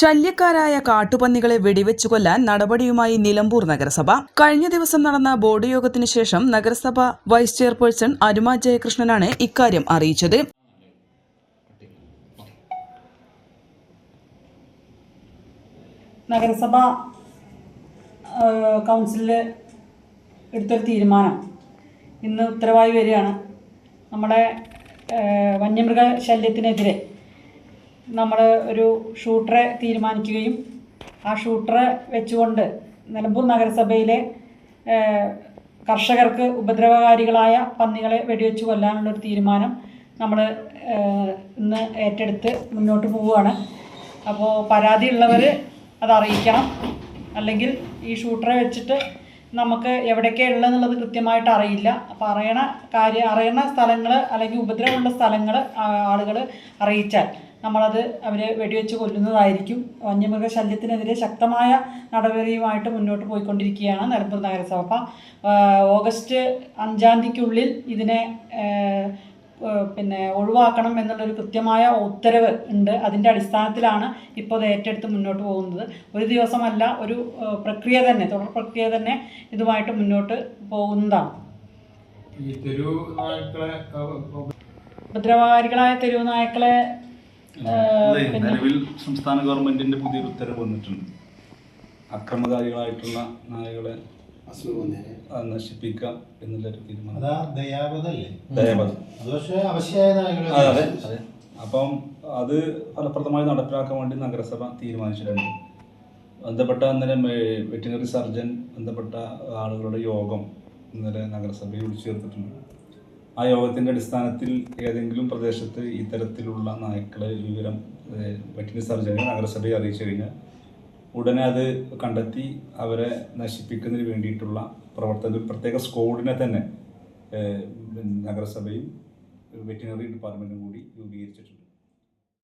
ശല്യക്കാരായ കാട്ടുപന്നികളെ വെടിവെച്ചു കൊല്ലാൻ നടപടിയുമായി നിലമ്പൂർ നഗരസഭ. കഴിഞ്ഞ ദിവസം നടന്ന ബോർഡ് യോഗത്തിന് ശേഷം നഗരസഭ വൈസ് ചെയർപേഴ്സൺ അരുമ ജയകൃഷ്ണനാണ് ഇക്കാര്യം അറിയിച്ചത്. നഗരസഭ കൗൺസിലിൽ എടുത്തൊരു തീരുമാനം. ഇന്ന് ഉത്തരവായി വരികയാണ്. നമ്മുടെ വന്യമൃഗ ശല്യത്തിനെതിരെ നമ്മൾ ഒരു ഷൂട്ടറെ തീരുമാനിക്കുകയും ആ ഷൂട്ടറെ വെച്ചുകൊണ്ട് നിലമ്പൂർ നഗരസഭയിലെ കർഷകർക്ക് ഉപദ്രവകാരികളായ പന്നികളെ വെടിവെച്ച് കൊല്ലാനുള്ളൊരു തീരുമാനം നമ്മൾ ഇന്ന് ഏറ്റെടുത്ത് മുന്നോട്ട് പോവുകയാണ്. അപ്പോൾ പരാതിയുള്ളവർ അത് അറിയിക്കണം. അല്ലെങ്കിൽ ഈ ഷൂട്ടറെ വെച്ചിട്ട് നമുക്ക് എവിടേക്കാണ് ഉള്ളതെന്നുള്ളത് കൃത്യമായിട്ട് അറിയില്ല. അപ്പോൾ അറിയണ കാര്യം അറിയണ സ്ഥലങ്ങൾ അല്ലെങ്കിൽ ഉപദ്രവമുള്ള സ്ഥലങ്ങൾ ആളുകൾ അറിയിച്ചാൽ നമ്മളത് അവരെ വെടിവെച്ച് കൊല്ലുന്നതായിരിക്കും. വന്യമൃഗ ശല്യത്തിനെതിരെ ശക്തമായ നടപടിയുമായിട്ട് മുന്നോട്ട് പോയിക്കൊണ്ടിരിക്കുകയാണ് നിലമ്പൂർ നഗരസഭ. അപ്പം ഓഗസ്റ്റ് അഞ്ചാം തീയതിക്കുള്ളിൽ ഇതിനെ പിന്നെ ഒഴിവാക്കണം എന്നുള്ളൊരു കൃത്യമായ ഉത്തരവ് ഉണ്ട്. അതിന്റെ അടിസ്ഥാനത്തിലാണ് ഇപ്പോൾ അത് ഏറ്റെടുത്ത് മുന്നോട്ട് പോകുന്നത്. ഒരു ദിവസമല്ല ഒരു പ്രക്രിയ തന്നെ തുടർ പ്രക്രിയ തന്നെ ഇതുമായിട്ട് മുന്നോട്ട് പോകുന്നതാണ്. ഉപദ്രവകാരികളായ തെരുവ് നായ്ക്കളെ നിലവിൽ സംസ്ഥാന ഗവൺമെന്റിന്റെ പുതിയൊരു ഉത്തരവ് വന്നിട്ടുണ്ട്. അക്രമകാരികളായിട്ടുള്ള നായകളെ നശിപ്പിക്കാം എന്നുള്ളൊരു തീരുമാനം. അപ്പം അത് ഫലപ്രദമായി നടപ്പിലാക്കാൻ വേണ്ടി നഗരസഭ തീരുമാനിച്ചിട്ടുണ്ട്. ബന്ധപ്പെട്ട അന്നേരം വെറ്റിനറി സർജൻ ബന്ധപ്പെട്ട ആളുകളുടെ യോഗം ഇന്നലെ നഗരസഭയിൽ വിളിച്ചു ചേർത്തിട്ടുണ്ട്. ആ യോഗത്തിന്റെ അടിസ്ഥാനത്തിൽ ഏതെങ്കിലും പ്രദേശത്ത് ഇത്തരത്തിലുള്ള നായ്ക്കളെ വിവരം വെറ്റിനറി സർജനെ നഗരസഭയെ അറിയിച്ചു കഴിഞ്ഞാൽ ഉടനെ അത് കണ്ടെത്തി അവരെ നശിപ്പിക്കുന്നതിന് വേണ്ടിയിട്ടുള്ള പ്രവർത്തനത്തിൽ പ്രത്യേക സ്ക്വാഡിനെ തന്നെ നഗരസഭയും വെറ്റിനറി ഡിപ്പാർട്ട്മെന്റും കൂടി രൂപീകരിച്ചിട്ടുണ്ട്.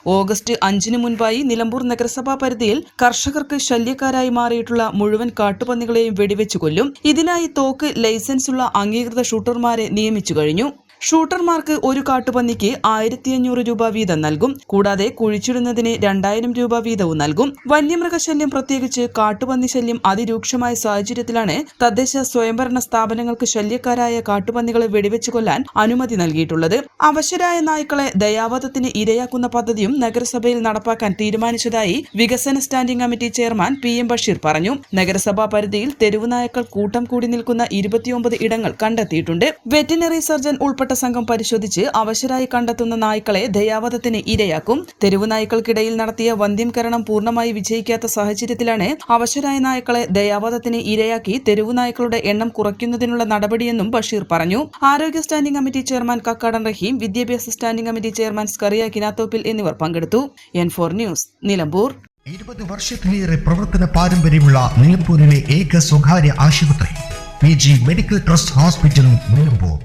ഓഗസ്റ്റ് അഞ്ചിന് മുൻപായി നിലമ്പൂർ നഗരസഭാ പരിധിയിൽ കർഷകർക്ക് ശല്യക്കാരായി മാറിയിട്ടുള്ള മുഴുവൻ കാട്ടുപന്നികളെയും വെടിവെച്ചു കൊല്ലും. ഇതിനായി തോക്ക് ലൈസൻസുള്ള അംഗീകൃത ഷൂട്ടർമാരെ നിയമിച്ചു കഴിഞ്ഞു. ഷൂട്ടർമാർക്ക് ഒരു കാട്ടുപന്നിക്ക് ആയിരത്തി അഞ്ഞൂറ് രൂപ വീതം നൽകും. കൂടാതെ കുഴിച്ചിടുന്നതിന് രണ്ടായിരം രൂപ വീതവും നൽകും. വന്യമൃഗശല്യം പ്രത്യേകിച്ച് കാട്ടുപന്നി ശല്യം അതിരൂക്ഷമായ സാഹചര്യത്തിലാണ് തദ്ദേശ സ്വയംഭരണ സ്ഥാപനങ്ങൾക്ക് ശല്യക്കാരായ കാട്ടുപന്നികളെ വെടിവെച്ചു കൊല്ലാൻ അനുമതി നൽകിയിട്ടുള്ളത്. അവശരായ നായ്ക്കളെ ദയാവധത്തിന് ഇരയാക്കുന്ന പദ്ധതിയും നഗരസഭയിൽ നടപ്പാക്കാൻ തീരുമാനിച്ചതായി വികസന standing committee chairman P M Basheer പറഞ്ഞു. നഗരസഭാ പരിധിയിൽ തെരുവുനായ്ക്കൾ കൂട്ടം കൂടി നിൽക്കുന്ന ഇരുപത്തിയൊമ്പത് ഇടങ്ങൾ കണ്ടെത്തിയിട്ടുണ്ട്. വെറ്റിനറി സർജൻ ഉൾപ്പെട്ട സംഘം പരിശോധിച്ച് അവശരായി കണ്ടെത്തുന്ന നായ്ക്കളെ ദയാവധത്തിന് ഇരയാക്കും. തെരുവ് നായ്ക്കൾക്കിടയിൽ നടത്തിയ വന്ധ്യംകരണം പൂർണമായി വിജയിക്കാത്ത സാഹചര്യത്തിലാണ് അവശരായ നായ്ക്കളെ ദയാവധത്തിന് ഇരയാക്കി തെരുവ് നായ്ക്കളുടെ എണ്ണം കുറയ്ക്കുന്നതിനുള്ള നടപടിയെന്നും ബഷീർ പറഞ്ഞു. ആരോഗ്യ standing committee chairman Kakkadan Raheem വിദ്യാഭ്യാസ standing committee chairman Scaria Kinathoppil എന്നിവർ പങ്കെടുത്തു. N four news Nilambur. ഇരുപത് വർഷത്തിലേറെ പ്രവർത്തന പാരമ്പര്യമുള്ള നിലമ്പൂരിലെ ഏക സ്വകാര്യ ആശുപത്രി പി ജി മെഡിക്കൽ ട്രസ്റ്റ് ഹോസ്പിറ്റലും നിലമ്പൂർ.